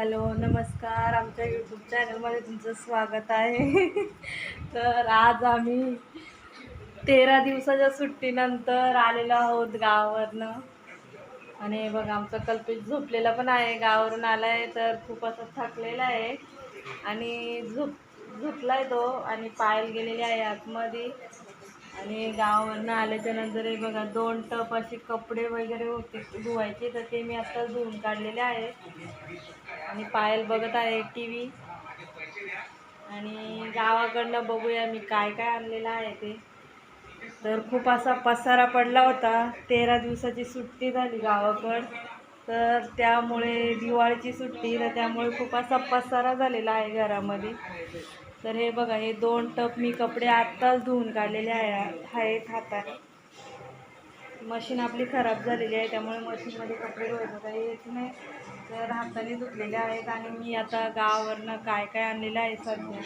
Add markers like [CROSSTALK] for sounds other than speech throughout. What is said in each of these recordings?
Hello नमस्कार. आमच्या YouTube चॅनलमध्ये तुमचं स्वागत आहे. [LAUGHS] तर आज आम्ही तेरा दिवसाच्या सुट्टीनंतर आलेलो आहोत गावावरनं. आणि बघा आमचा कल्पित झोपलेला पण आहे. गावावरून आला आहे तर खूप असं थकलेला आहे. आणि झोप झोपला आहे तो आणि पायल गेलेली आहे आतमध्ये. आणि गावावरनं आल्याच्यानंतर हे बघा दोन टप असे कपडे वगैरे होते धुवायचे तर ते मी आता धुवून काढलेले आहे. आणि पायल बघत आहे टी व्ही आणि गावाकडनं बघूया मी काय काय आणलेलं आहे ते. तर खूप असा पसारा पडला होता. तेरा दिवसाची सुट्टी झाली गावाकड. तर त्यामुळे दिवाळीची सुट्टी तर त्यामुळे खूप असा पसारा झालेला आहे घरामध्ये. तर हे बघा हे दोन टप मी कपडे आत्ताच धुवून काढलेले आहे आहेत हाताने मशीन आपली खराब झालेली आहे त्यामुळे मशीनमध्ये कपडे धुवायचं काही येत नाही. तर हाताने धुतलेले आहेत आणि मी आता गावावरनं काय काय आणलेलं आहे सध्या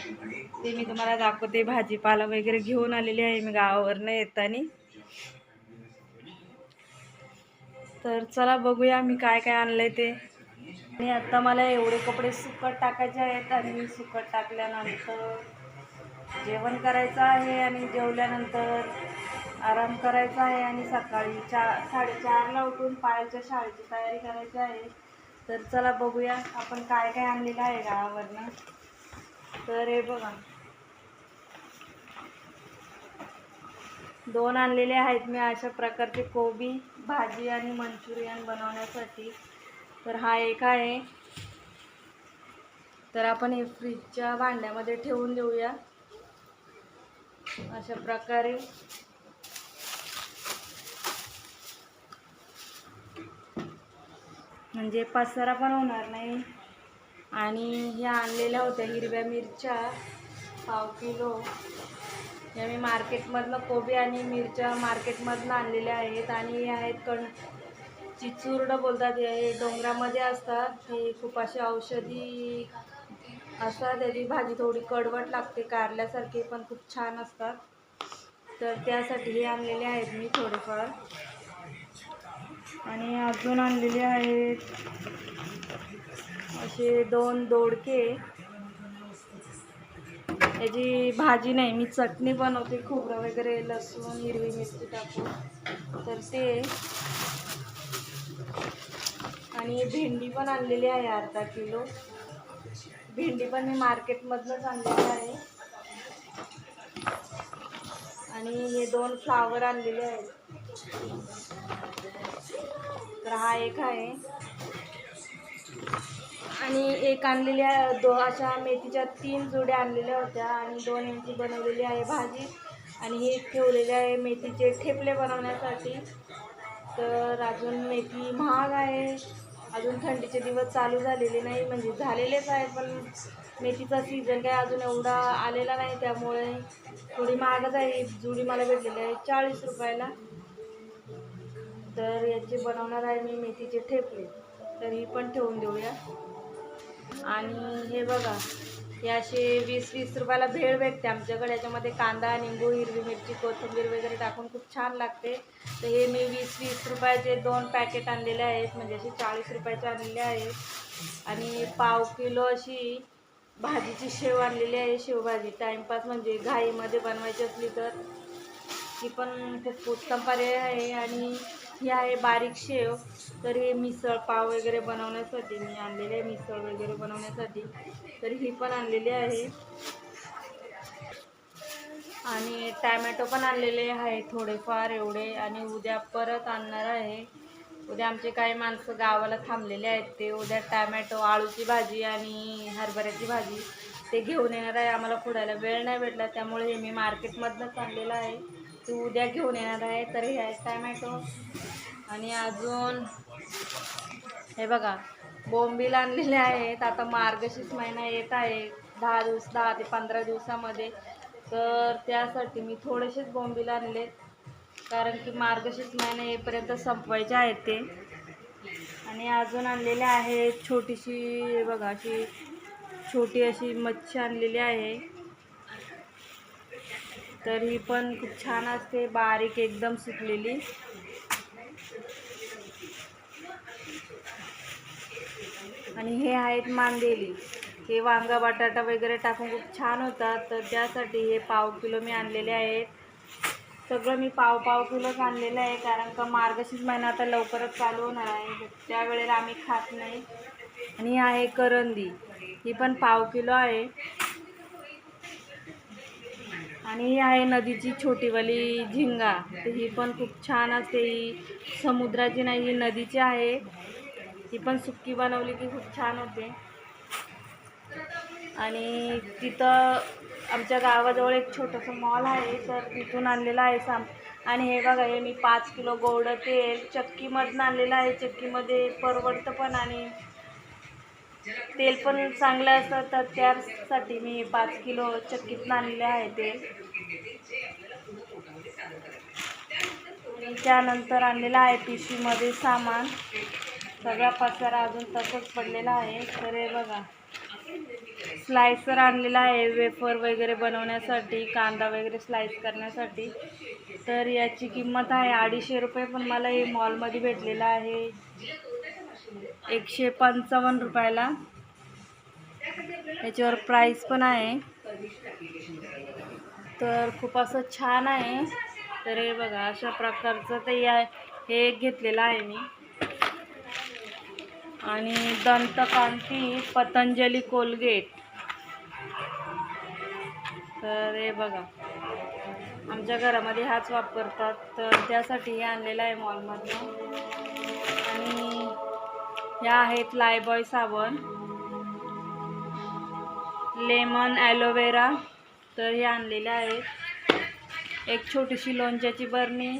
ते मी तुम्हाला दाखवते. भाजीपाला वगैरे घेऊन आलेली आहे मी गावावरनं येताना. तर चला बघूया मी काय काय आणलंय ते. आणि आता मला एवढे कपडे सुकट टाकायचे आहेत आणि मी सुकट टाकल्यानंतर जेवण करायचं आहे आणि जेवल्यानंतर आराम करायचा आहे आणि सकाळी चार साडेचारला उठून पायाच्या शाळेची तयारी करायची आहे. तर चला बघूया आपण काय काय आणलेलं आहे गावावरनं. तर हे बघा. दोन आणलेले आहेत मी अशा प्रकारचे कोबी भाजी आणि मंचुरियन बनवण्यासाठी. तर हा एक आहे. तर आपण हे फ्रीजच्या भांड्यामध्ये ठेवून देऊया. अशा प्रकारे. म्हणजे पसारा पण होणार नाही. आणि ह्या आणलेल्या होत्या हिरव्या मिरच्या पाव किलो. या मी मार्केटमधनं कोबी आणि मिरच्या मार्केटमधनं आणलेल्या आहेत. आणि हे आहेत कण चिचुरडं बोलतात हे डोंगरामध्ये असतात. हे खूप असे औषधी असतात. त्याची भाजी थोडी कडवट लागते. कारल्यासारखी पण खूप छान असतात. तर त्यासाठी हे आणलेले आहेत मी थोडेफार. आणि अजून आणलेले आहेत असे दोन दोडके. याची भाजी नाही मी चटणी बनवते खोबरं वगैरे लसूण हिरवी मिरची टाकून. तर ते. आणि भेंडी पण आणलेली आहे अर्धा किलो. भेंडी पण मी मार्केटमधनंच आणलेली आहे. आणि हे दोन फ्लावर आणलेले आहेत. तर हा एक आहे. आणि एक आणलेली आहे दो अशा मेथीच्या तीन जोड्या आणलेल्या होत्या आणि दोन यांची बनवलेली आहे भाजी. आणि हे ठेवलेले आहे मेथीचे ठेपले बनवण्यासाठी. तर अजून मेथी महाग आहे. अजून थंडीचे दिवस चालू झालेले नाही. म्हणजे झालेलेच आहेत पण मेथीचा सीझन काय अजून एवढा आलेला नाही. त्यामुळे थोडी महागच आहे. जुडी मला भेटलेली आहे चाळीस रुपयाला. तर याचे बनवणार आहे मी मेथीचे ठेपले. तर ही पण ठेवून देऊया. आणि हे बघा हे असे वीस वीस रुपयाला भेळ भेटते आमच्याकडे. याच्यामध्ये कांदा निंबू हिरवी मिरची कोथिंबीर वगैरे टाकून खूप छान लागते. तर हे मी वीस वीस रुपयाचे दोन पॅकेट आणलेले आहेत. म्हणजे असे चाळीस रुपयाचे आणलेले आहेत. आणि पाव किलो अशी भाजीची शेव आणलेली आहे. शेवभाजी टाईमपास म्हणजे घाईमध्ये बनवायची असली तर. ती पण खूप उत्तम पर्याय आहे. आणि ही आहे बारीक शेव. तर हे मिसळ पाव वगैरे बनवण्यासाठी मी आणलेले आहे मिसळ वगैरे बनवण्यासाठी. तर ही पण आणलेली आहे. आणि टॅमॅटो पण आणलेले आहे थोडेफार एवढे. आणि उद्या परत आणणार आहे. उद्या आमचे काही माणसं गावाला थांबलेले आहेत. ते उद्या टॅमॅटो आळूची भाजी आणि हरभऱ्याची भाजी ते घेऊन येणार आहे. आम्हाला फोडायला वेळ नाही भेटला त्यामुळे हे मी मार्केटमधनंच आणलेलं आहे. ते उद्या घेऊन येणार आहे तर हे आहे टॅमॅटो. आणि अजून हे बघा बोंबील आणलेले आहेत. आता मार्गशीर्ष महिना येत आहे. दहा दिवस दहा ते पंधरा दिवसामध्ये. तर त्यासाठी मी थोडेसेच बोंबील आणले. कारण की मार्गशीर्ष महिना येईपर्यंत संपवायचे आहेत ते. आणि अजून आणलेले आहेत छोटीशी हे बघा अशी छोटी अशी मच्छी आणलेली आहे. तर ही पण खूप छान असते बारीक एकदम सुकलेली. आणि हे आहेत मांदेली. हे वांगा बटाटा वगैरे टाकून खूप छान होतात. तर त्यासाठी हे पाव किलो मी आणलेले आहेत. सगळं मी पाव पाव किलोच आणलेलं आहे कारण का मार्गशीर्ष महिना आता लवकरच चालू होणार आहे. त्यावेळेला आम्ही खात नाही. आणि ही आहे करंदी. ही पण पाव किलो आहे. आणि ही आहे नदीची छोटीवाली झिंगा. ही पण खूप छान असते. ही समुद्राची नाही ही नदीची आहे. ती पण सुक्की बनवली की खूप छान होते. आणि तिथं आमच्या गावाजवळ एक छोटंसं मॉल आहे. तर तिथून आणलेलं आहे साम आणि हे बघा हे मी पाच किलो गोड तेल चक्कीमधनं आणलेलं आहे. चक्कीमध्ये परवडतं पण आणि तेल पण चांगलं असतं. तर त्यासाठी मी पाच किलो चक्कीतनं आणलेले आहे तेल. त्यानंतर आणलेलं आहे पिशवीमध्ये सामान. सगळा पसारा अजून तसंच पडलेला आहे. तर हे बघा. स्लायसर आणलेला आहे वेफर वगैरे बनवण्यासाठी कांदा वगैरे स्लाइस करण्यासाठी. तर याची किंमत आहे अडीचशे रुपये पण मला हे मॉलमध्ये भेटलेलं आहे. एकशे पंचावन्न रुपयाला. याच्यावर प्राईस पण आहे. तर खूप असं छान आहे. तर हे बघा अशा प्रकारचं ते या हे घेतलेलं आहे मी. आणि दंतकांती पतंजली कोलगेट. तर हे बघा आमच्या घरामध्ये हाच वापरतात. तर त्यासाठी हे आणलेलं आहे मॉलमधनं. आणि ह्या आहेत लायबॉय साबण. Lemon aloe vera. तर हे आणलेले आहेत. एक छोटीशी लोणच्याची बरणी.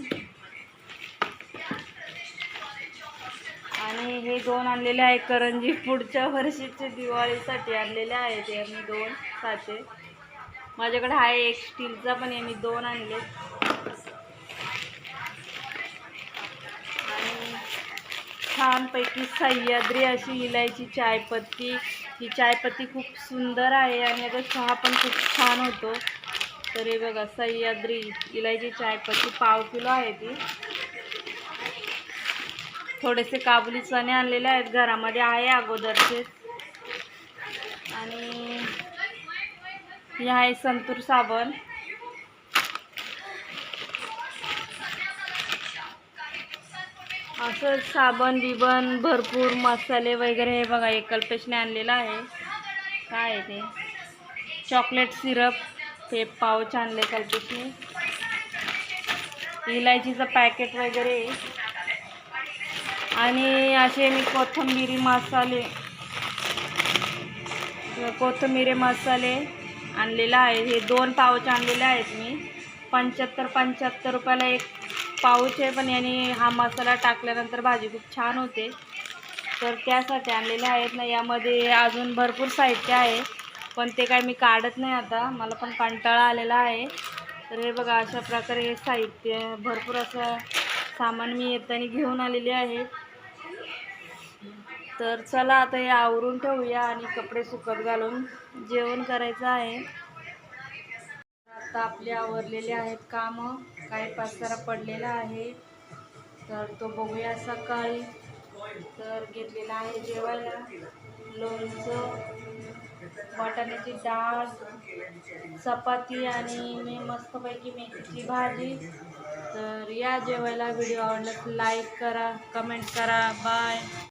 आणि हे दोन आणलेले आहे करंजी पुढच्या वर्षीचे दिवाळीसाठी आणलेले आहेत. हे मी दोन साचे माझ्याकडे आहे एक स्टीलचा पण आहे. मी दोन आणले. आणि छानपैकी सह्याद्री अशी इलायची चायपत्ती. ही चायपत्ती खूप सुंदर आहे आणि याचा चहा पण खूप छान होतो. तर हे बघा सह्याद्री इलायची चायपत्ती पाव किलो आहे ती. थोडेसे काबुली चणे आणलेले आहेत घरामध्ये आहे अगोदरचे. आणि हे आहे संतूर साबण. असं साबण बिबन भरपूर मसाले वगैरे हे बघा हे कल्पेशने आणलेलं आहे. काय आहे ते? चॉकलेट सिरप हे पाऊच आणले कल्पेशने. इलायचीचं पॅकेट वगैरे. आणि असे मी कोथंबिरी मसाले कोथिंबिरी मसाले आणलेला आहे. हे दोन पाऊच आणलेले आहेत मी. पंच्याहत्तर पंच्याहत्तर रुपयाला एक पाऊच आहे पण याने हा मसाला टाकल्यानंतर भाजी खूप छान होते. तर त्यासाठी आणलेले आहेत ना यामध्ये अजून भरपूर साहित्य आहे. पण ते काय मी काढत नाही आता. मला पण कंटाळा आलेला आहे. तर हे बघा अशा प्रकारे हे साहित्य भरपूर असं सामान मी येताना घेऊन आलेले आहे. तर चला आता हे आवरून ठेवूया आणि कपडे सुकत घालून जेवण करायचं आहे. आता आपले आवरलेले आहेत कामं. काही पसारा पडलेला आहे. तर तो बघूया सकाळी. तर घेतलेला आहे जेवायला. लोणचं वाटाण्याची डाळ चपाती आणि मी मस्तपैकी मेथीची भाजी. तर या जेवायला व्हिडिओ आवडला लाईक करा कमेंट करा. बाय